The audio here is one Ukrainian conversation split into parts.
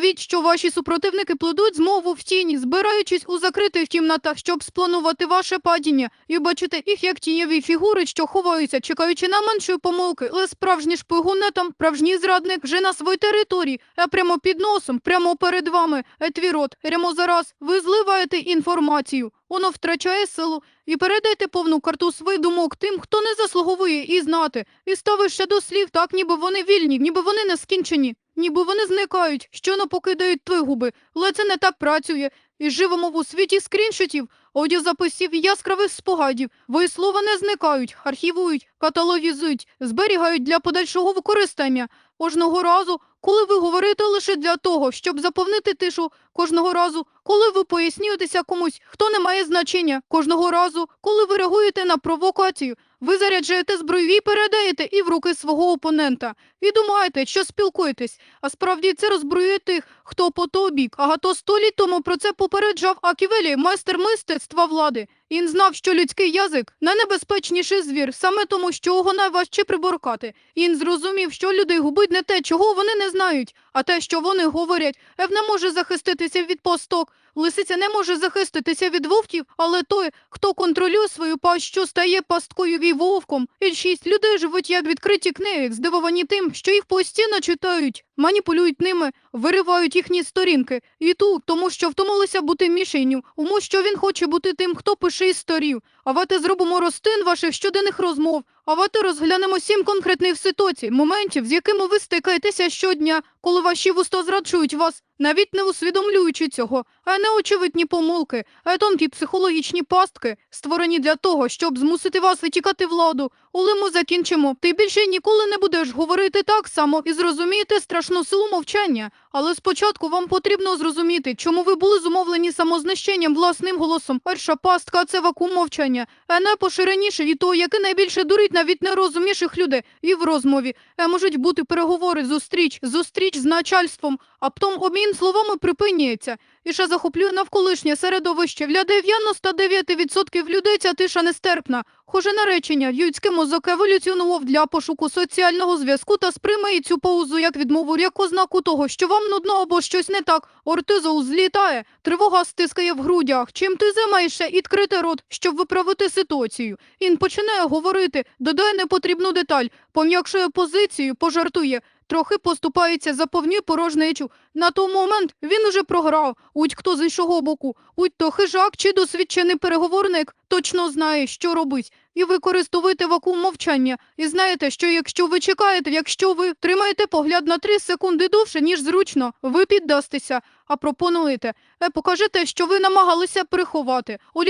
Уявіть, що ваші супротивники плодуть змову в тіні, збираючись у закритих кімнатах, щоб спланувати ваше падіння, і бачите їх як тіньові фігури, що ховаються, чекаючи на меншої помилки. Але справжній шпигун не там, справжній зрадник вже на своїй території, а прямо під носом, прямо перед вами. Етвірот, прямо зараз ви зливаєте інформацію. Воно втрачає силу. І передайте повну карту своїх думок тим, хто не заслуговує і знати. І ставиш ще до слів так, ніби вони вільні, ніби вони не скінчені, ніби вони зникають, щойно покидають твої губи. Але це не так працює. І живемо в у світі скріншотів, аудіозаписів і яскравих спогадів. Твої слова не зникають, архівують, каталогізують, зберігають для подальшого використання. Кожного разу, коли ви говорите лише для того, щоб заповнити тишу, кожного разу, коли ви пояснюєтеся комусь, хто не має значення, кожного разу, коли ви реагуєте на провокацію, ви заряджаєте зброю і передаєте і в руки свого опонента. І думаєте, що спілкуєтесь, а справді це розброює тих, хто по той бік. Агато сто літ тому про це попереджав Аківелі, майстер мистецтва влади. Він знав, що людський язик найнебезпечніший звір, саме тому, що його найважче приборкати. Він зрозумів, що людей губить не те, чого вони не знають, а те, що вони говорять. Ев не може захиститися від посток. Лисиця не може захиститися від вовків, але той, хто контролює свою пащу, стає пасткою і вовком. І шість людей живуть як відкриті книги, здивовані тим, що їх постійно читають, маніпулюють ними, виривають їхні сторінки. І тут, тому що втомилися бути мішенню, тому що він хоче бути тим, хто пише історію. А вати зробимо розтин ваших щоденних розмов. А вати розглянемо сім конкретних ситуацій, моментів, з якими ви стикаєтеся щодня, коли ваші вуста зраджують вас, навіть не усвідомлюючи цього, а не очевидні помилки, а тонкі психологічні пастки, створені для того, щоб змусити вас витікати владу. Коли ми закінчимо, ти більше ніколи не будеш говорити так само і зрозумієте страшну силу мовчання. Але спочатку вам потрібно зрозуміти, чому ви були зумовлені самознищенням власним голосом. Перша пастка це вакуум мовчання, а найпоширеніше і то, яке найбільше дурить навіть найрозумніших людей і в розмові. Е, можуть бути переговори, зустріч, зустріч з начальством, а потім обмін словами припиняється. І ще захоплює навколишнє середовище. Для 99% людей ця тиша нестерпна. Хоже наречення, людський мозок еволюціонував для пошуку соціального зв'язку та сприймає цю паузу як відмову, як ознаку того, що вам нудно або щось не так. Ортизол злітає, тривога стискає в грудях. Чим ти займаєшся? Відкрити рот, щоб виправити ситуацію. Він починає говорити, додає непотрібну деталь, пом'якшує позицію, пожартує. Трохи поступається, повні порожнечу. На той момент він уже програв. Будь хто з іншого боку, будь то хижак чи досвідчений переговорник, точно знає, що робить. І використовуєте вакуум мовчання. І знаєте, що якщо ви чекаєте, якщо ви тримаєте погляд на 3 секунди довше, ніж зручно, ви піддастеся, а пропонуєте. Е, покажете, що ви намагалися приховати. У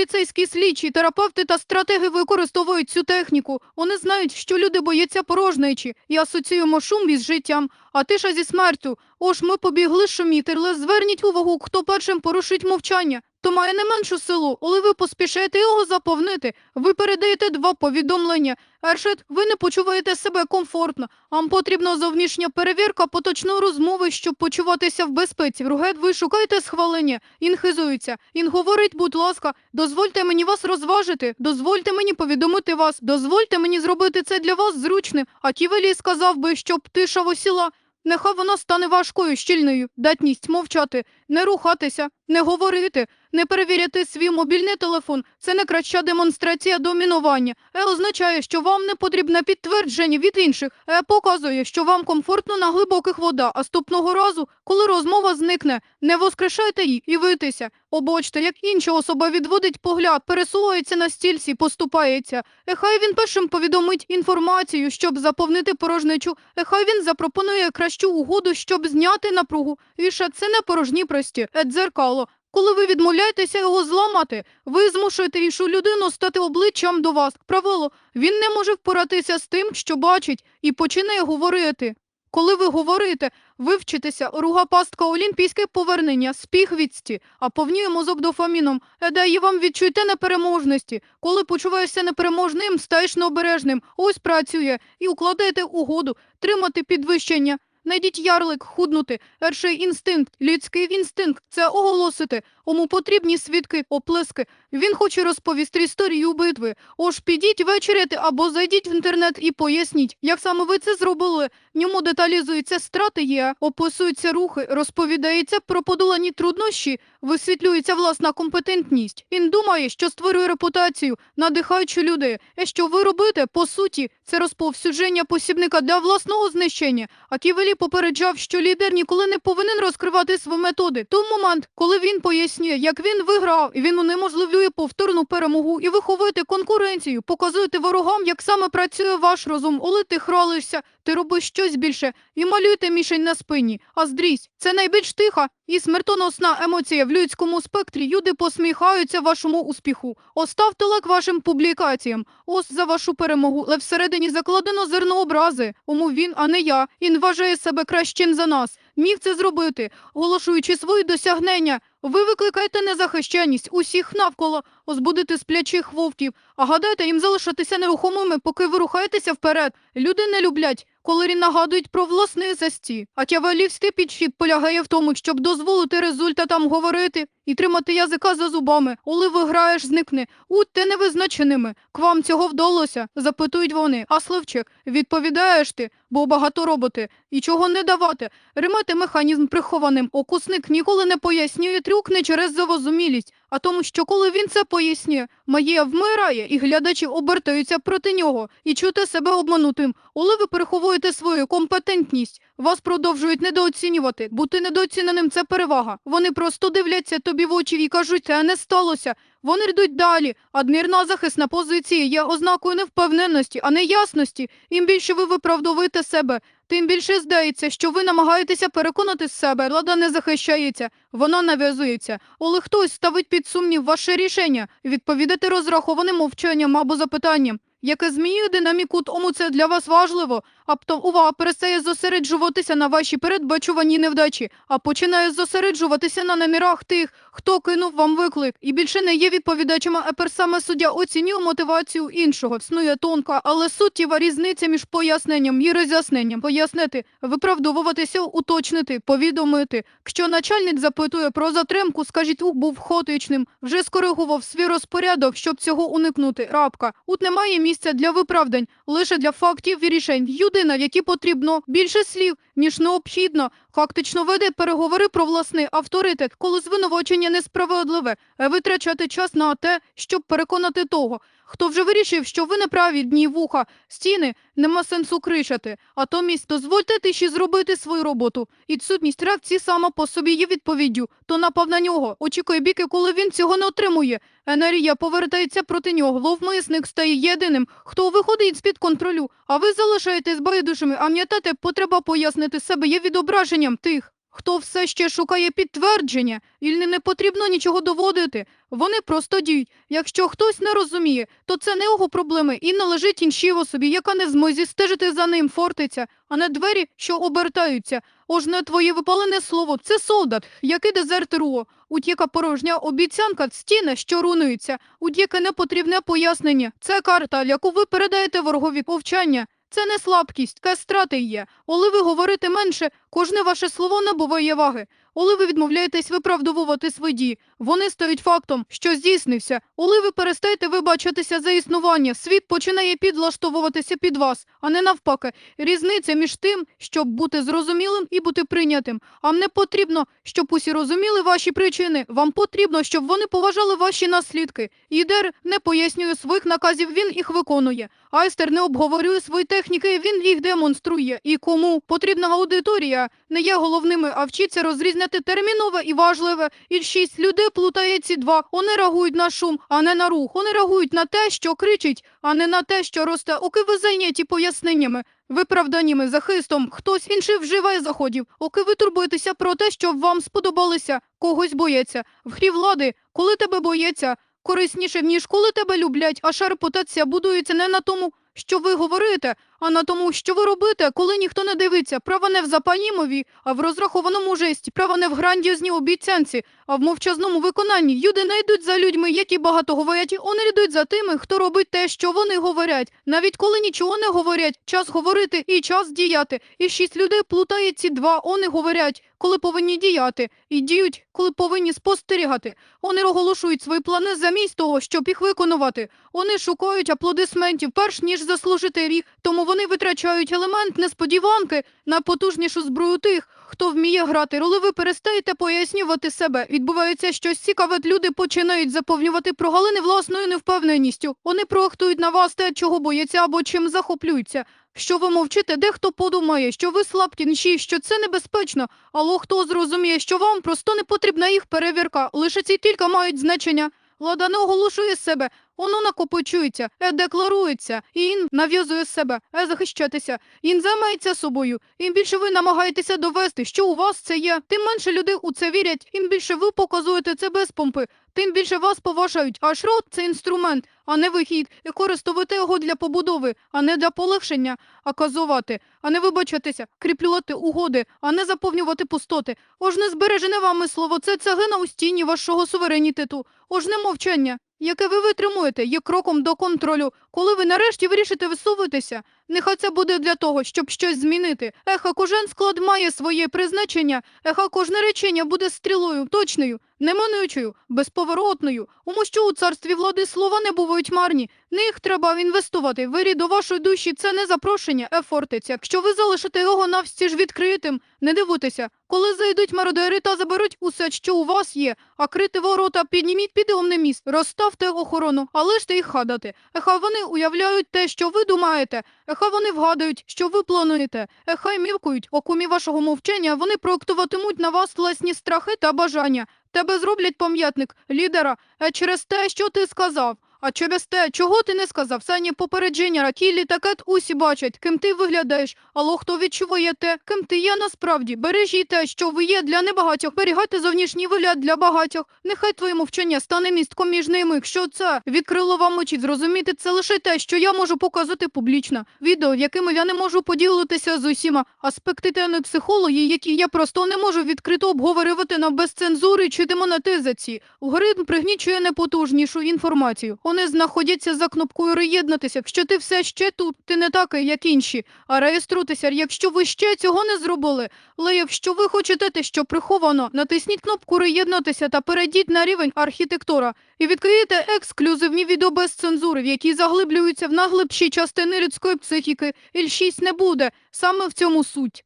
слідчі, терапевти та стратеги використовують цю техніку. Вони знають, що люди бояться порожнечі і асоціюємо шум із життям, а тиша зі смертю. Ож ми побігли шуміти, але зверніть увагу, хто першим порушить мовчання. То має не меншу силу, але ви поспішаєте його заповнити. Ви передаєте два повідомлення. Перше, ви не почуваєте себе комфортно. Вам потрібна зовнішня перевірка поточної розмови, щоб почуватися в безпеці. Друге, ви шукаєте схвалення. Він хизується. Він говорить, будь ласка, дозвольте мені вас розважити, дозвольте мені повідомити вас, дозвольте мені зробити це для вас зручним. А Ківелі сказав би, щоб тиша осіла. Нехай вона стане важкою, щільною, датність мовчати, не рухатися, не говорити, не перевіряти свій мобільний телефон. Це не краща демонстрація домінування. Е означає, що вам не потрібне підтвердження від інших. Е показує, що вам комфортно на глибоких водах. А наступного разу, коли розмова зникне, не воскрешайте її і витися. Обочте, як інша особа відводить погляд, пересувається на стільці, поступається. Е, хай він першим повідомить інформацію, щоб заповнити порожнечу. Е, хай він запропонує кращу угоду, щоб зняти напругу. І це не порожні прості, е дзеркало. Коли ви відмовляєтеся його зламати, ви змушуєте іншу людину стати обличчям до вас. Правило, він не може впоратися з тим, що бачить, і починає говорити. Коли ви говорите, ви вчитеся, руга пастка олімпійське повернення, спіх відсті, а повніє мозок дофаміном, дає вам відчуття непереможності. Коли почуваєшся непереможним, стаєш необережним, ось працює, і укладаєте угоду, тримати підвищення. Найдіть ярлик, худнути. Перший інстинкт, людський інстинкт це оголосити. Кому потрібні свідки, оплески. Він хоче розповісти історію битви. Ож підіть вечеряти або зайдіть в інтернет і поясніть, як саме ви це зробили. В ньому деталізується стратегія, описуються рухи, розповідається про подолані труднощі, висвітлюється власна компетентність. Він думає, що створює репутацію, надихаючи людей. Що ви робите, по суті, це розповсюдження посібника для власного знищення. А Ківелі попереджав, що лідер ніколи не повинен розкривати свої методи. Той момент, коли він пояснює, як він виграв, і він унеможливлює повторну перемогу і виховуєте конкуренцію, показуєте ворогам, як саме працює ваш розум. Оли ти хралишся, ти робиш щось більше і малюєте мішень на спині. А здрість, це найбільш тиха і смертоносна емоція в людському спектрі. Люди посміхаються вашому успіху. Оставте лайк вашим публікаціям. Ось за вашу перемогу, але всередині закладено зерно образи. Тому він, а не я. Він вважає себе кращим за нас. Міг це зробити, оголошуючи свої досягнення. Ви викликаєте незахищеність усіх навколо, озбудите сплячих вовків, а гадаєте їм залишатися нерухомими, поки ви рухаєтеся вперед. Люди не люблять, коли нагадують про власний засті. А тявелівський підхід полягає в тому, щоб дозволити результатам говорити і тримати язика за зубами. Коли виграєш, зникне. Будьте невизначеними. К вам цього вдалося? запитують вони. А Сливчик, відповідаєш ти, бо багато роботи. І чого не давати? Римати механізм прихованим. Окусник ніколи не пояснює трюк не через завозумілість, а тому, що коли він це пояснює, Магія вмирає, і глядачі обертаються проти нього і чути себе обманутим. Коли ви переховуєте свою компетентність, вас продовжують недооцінювати. Бути недооціненим це перевага. Вони просто дивляться тобі в очі і кажуть, це не сталося. Вони йдуть далі. Адмірна захисна позиція є ознакою невпевненості, а не ясності. Ім більше ви виправдовуєте себе, тим більше здається, що ви намагаєтеся переконати себе. Влада не захищається, вона нав'язується. Але хтось ставить під сумнів ваше рішення відповідати розрахованим мовчанням або запитанням. Яке змінює динаміку, тому це для вас важливо. А птом увага перестає зосереджуватися на вашій передбачуваній невдачі, а починає зосереджуватися на намірах тих, хто кинув вам виклик, і більше не є відповідачами, а пер саме суддя оцінює мотивацію іншого. Снує тонка, але суттєва різниця між поясненням і роз'ясненням. Пояснити, виправдовуватися, уточнити, повідомити. Якщо начальник запитує про затримку, скажіть, ух, був хотичним, вже скоригував свій розпорядок, щоб цього уникнути. Рапка. Тут немає місця для виправдань, лише для фактів і рішень. Людина, в якій потрібно більше слів, ніж необхідно, фактично веде переговори про власний авторитет, коли звинувачення несправедливе, а витрачати час на те, щоб переконати того, хто вже вирішив, що ви неправі дні вуха, стіни, нема сенсу кричати. А томість дозвольте тиші зробити свою роботу. І Відсутність реакції сама по собі є відповіддю, то напав на нього, очікує біки, коли він цього не отримує. Енергія повертається проти нього, ловмисник стає єдиним, хто виходить з-під контролю, а ви залишаєтесь байдужими, а м'ятати потреба пояснити себе є відображенням тих, хто все ще шукає підтвердження, і не потрібно нічого доводити. Вони просто діють. Якщо хтось не розуміє, то це не його проблеми і належить іншій особі, яка не змозі стежити за ним фортиця, а не двері, що обертаються. Ож не твоє випалене слово, це солдат, який дезертирує. Утіка порожня обіцянка стіни, що рунується. Утіка непотрібне пояснення. Це карта, яку ви передаєте ворогові повчання. Це не слабкість, це є. Коли ви говорите менше, кожне ваше слово набуває ваги. Коли ви відмовляєтесь виправдовувати свої вони стають фактом, що здійснився. Коли ви перестаєте вибачатися за існування, світ починає підлаштовуватися під вас, а не навпаки. Різниця між тим, щоб бути зрозумілим і бути прийнятим. Вам не потрібно, щоб усі розуміли ваші причини. Вам потрібно, щоб вони поважали ваші наслідки. Ідер не пояснює своїх наказів, він їх виконує. Айстер не обговорює свої техніки, він їх демонструє. І кому потрібна аудиторія не є головними, а вчиться розрізняти термінове і важливе. І шість людей плутає ці два. Вони реагують на шум, а не на рух. Вони реагують на те, що кричить, а не на те, що росте. Оки ви зайняті поясненнями. Виправданнями захистом хтось інший вживає заходів, оки ви турбуєтеся про те, що вам сподобалося, когось боється. В грі влади, коли тебе боється, корисніше, ніж коли тебе люблять, а шар репутація будується не на тому, що ви говорите, а на тому, що ви робите, коли ніхто не дивиться. Право не в запалімові, а в розрахованому жесті, право не в грандіозній обіцянці, а в мовчазному виконанні. Люди не йдуть за людьми, які багато говорять, вони йдуть за тими, хто робить те, що вони говорять. Навіть коли нічого не говорять, час говорити і час діяти. І шість людей плутає ці два, вони говорять, коли повинні діяти, і діють, коли повинні спостерігати. Вони оголошують свої плани замість того, щоб їх виконувати. Вони шукають аплодисментів, перш ніж заслужити рік, тому вони витрачають елемент несподіванки на потужнішу зброю тих, хто вміє грати. Коли ви перестаєте пояснювати себе, відбувається щось цікаве. Люди починають заповнювати прогалини власною невпевненістю. Вони проектують на вас те, чого бояться або чим захоплюються. Що ви мовчите, дехто подумає, що ви слабкінші, що це небезпечно, але хто зрозуміє, що вам просто не потрібна їх перевірка, лише ці тільки мають значення. Влада не оголошує себе, воно накопичується, е декларується, і він нав'язує себе, е захищатися. Він займається собою. Ім більше ви намагаєтеся довести, що у вас це є, тим менше людей у це вірять, ім більше ви показуєте це без помпи, тим більше вас поважають. Аж рот це інструмент, а не вихід, і користувати його для побудови, а не для полегшення, а казувати, а не вибачатися, кріплювати угоди, а не заповнювати пустоти. Ож не збережене вами слово, це цегина у стіні вашого суверенітету. Ож не мовчання, яке ви витримуєте, є кроком до контролю. Коли ви нарешті вирішите висовуватися, нехай це буде для того, щоб щось змінити. Еха, кожен склад має своє призначення, еха, кожне речення буде стрілою, точною, неминучою, безповоротною. Тому що у царстві влади слова не бувають марні. Не їх треба інвестувати. Вирі до вашої душі це не запрошення, е фортеця. Якщо ви залишите його навстіж відкритим, не дивуйтеся. Коли зайдуть мародери та заберуть усе, що у вас є, а крити ворота, підніміть підйомне міст, розставте охорону, а лиште їх хадати. Еха вони уявляють те, що ви думаєте, вони вгадують, що ви плануєте, ехай мівкують, окумі вашого мовчання, вони проектуватимуть на вас власні страхи та бажання. Тебе зроблять пам'ятник лідера е, через те, що ти сказав. А через те, чого ти не сказав, сані попередження, ракілі та кет усі бачать, ким ти виглядаєш, але хто відчуває те, ким ти є насправді. Бережіть те, що ви є для небагатьох, берігайте зовнішній вигляд для багатьох. Нехай твоє мовчання стане містком між ними. Якщо це відкрило вам очі, зрозуміти це лише те, що я можу показати публічно. Відео, якими я не можу поділитися з усіма. Аспекти темної психології, які я просто не можу відкрито обговорювати на без цензури чи демонетизації. Алгоритм пригнічує непотужнішу інформацію. Вони знаходяться за кнопкою «Реєднатися». Якщо ти все ще тут, ти не такий, як інші. А реєструйтеся, якщо ви ще цього не зробили. Але якщо ви хочете те, що приховано, натисніть кнопку «Реєднатися» та перейдіть на рівень архітектура і відкриєте ексклюзивні відео без цензури, в які заглиблюються в наглибші частини людської психіки. Іль 6 не буде. Саме в цьому суть.